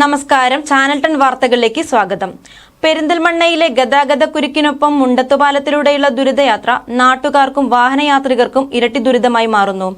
നമസ്കാരം. Channel ton വാർത്തകളിലേക്ക് സ്വാഗതം. പെരിന്തൽമണ്ണയിലെ ഗതാഗത കുരുക്കിനൊപ്പം മുണ്ടത്തുപാലത്തിലൂടെയുള്ള ദുരിതയാത്ര നാട്ടുകാർക്കും വാഹനയാത്രികർക്കും ഇരട്ടി ദുരിതമായി മാറുന്നു.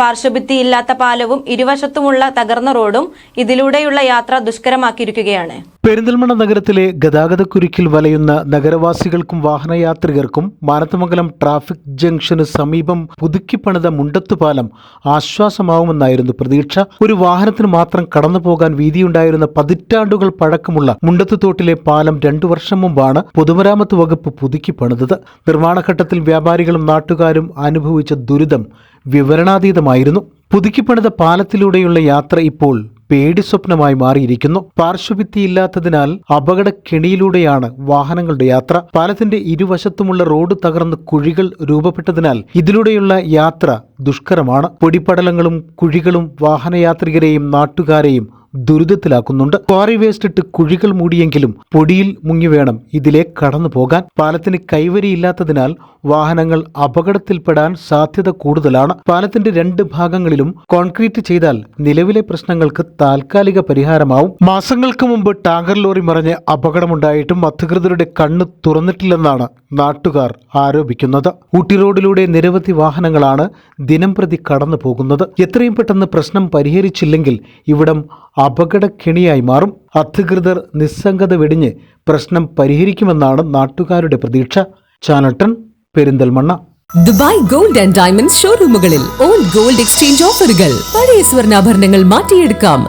പാർശ്വഭിത്തിയില്ലാത്ത പാലവും ഇരുവശത്തുമുള്ള തകർന്ന റോഡും ഇതിലൂടെയുള്ള യാത്ര ദുഷ്കരമാക്കിയിരിക്കുകയാണ്. പെരിന്തൽമണ്ണ നഗരത്തിലെ ഗതാഗതക്കുരുക്കിൽ വലയുന്ന നഗരവാസികൾക്കും വാഹനയാത്രികർക്കും മാനത്തമംഗലം ട്രാഫിക് ജംഗ്ഷന് സമീപം പുതുക്കിപ്പണിത മുണ്ടത്തുപാലം ആശ്വാസമാവുമെന്നായിരുന്നു പ്രതീക്ഷ. ഒരു വാഹനത്തിന് മാത്രം കടന്നു പോകാൻ വീതിയുണ്ടായിരുന്ന പതിറ്റാണ്ടുകൾ പഴക്കമുള്ള മുണ്ടത്തുതോട്ടിലെ പാലം രണ്ടു വർഷം മുമ്പാണ് പൊതുമരാമത്ത് വകുപ്പ് പുതുക്കി പണിതത്. നിർമ്മാണഘട്ടത്തിൽ വ്യാപാരികളും നാട്ടുകാരും അനുഭവിച്ച ദുരിതം വിവരണാതീതമായിരുന്നു. പുതുക്കിപ്പണിത പാലത്തിലൂടെയുള്ള യാത്ര ഇപ്പോൾ പേടി സ്വപ്നമായി മാറിയിരിക്കുന്നു. പാർശ്വഭിത്തിയില്ലാത്തതിനാൽ അപകടക്കെണിയിലൂടെയാണ് വാഹനങ്ങളുടെ യാത്ര. പാലത്തിന്റെ ഇരുവശത്തുമുള്ള റോഡ് തകർന്ന് കുഴികൾ രൂപപ്പെട്ടതിനാൽ ഇതിലൂടെയുള്ള യാത്ര ദുഷ്കരമാണ്. പൊടിപടലങ്ങളും കുഴികളും വാഹനയാത്രികരെയും നാട്ടുകാരെയും ദുരിതത്തിലാക്കുന്നുണ്ട്. ക്വാറി വേസ്റ്റ് ഇട്ട് കുഴികൾ മൂടിയെങ്കിലും പൊടിയിൽ മുങ്ങി വേണം ഇതിലെ കടന്നു പോകാൻ. പാലത്തിന് കൈവരിയില്ലാത്തതിനാൽ വാഹനങ്ങൾ അപകടത്തിൽപ്പെടാൻ സാധ്യത കൂടുതലാണ്. പാലത്തിന്റെ രണ്ട് ഭാഗങ്ങളിലും കോൺക്രീറ്റ് ചെയ്താൽ നിലവിലെ പ്രശ്നങ്ങൾക്ക് താൽക്കാലിക പരിഹാരമാവും. മാസങ്ങൾക്ക് മുമ്പ് ടാങ്കർ ലോറി മറിഞ്ഞ് അപകടമുണ്ടായിട്ടും അധികൃതരുടെ കണ്ണ് തുറന്നിട്ടില്ലെന്നാണ് നാട്ടുകാർ ആരോപിക്കുന്നത്. ഊട്ടി റോഡിലൂടെ നിരവധി വാഹനങ്ങളാണ് ദിനംപ്രതി കടന്നു പോകുന്നത് എത്രയും പെട്ടെന്ന് പ്രശ്നം പരിഹരിച്ചില്ലെങ്കിൽ ഇവിടം അപകടക്കെണിയായി മാറും. അധികൃതർ നിസ്സംഗത വെടിഞ്ഞ് പ്രശ്നം പരിഹരിക്കുമെന്നാണ് നാട്ടുകാരുടെ പ്രതീക്ഷ. ചാനട്ടൺ Perinthalmanna. Dubai gold and diamond ഷോറൂമുകളിൽ old gold exchange ഓഫറുകൾ. പഴയ സ്വർണാഭരണങ്ങൾ മാറ്റിയെടുക്കാം.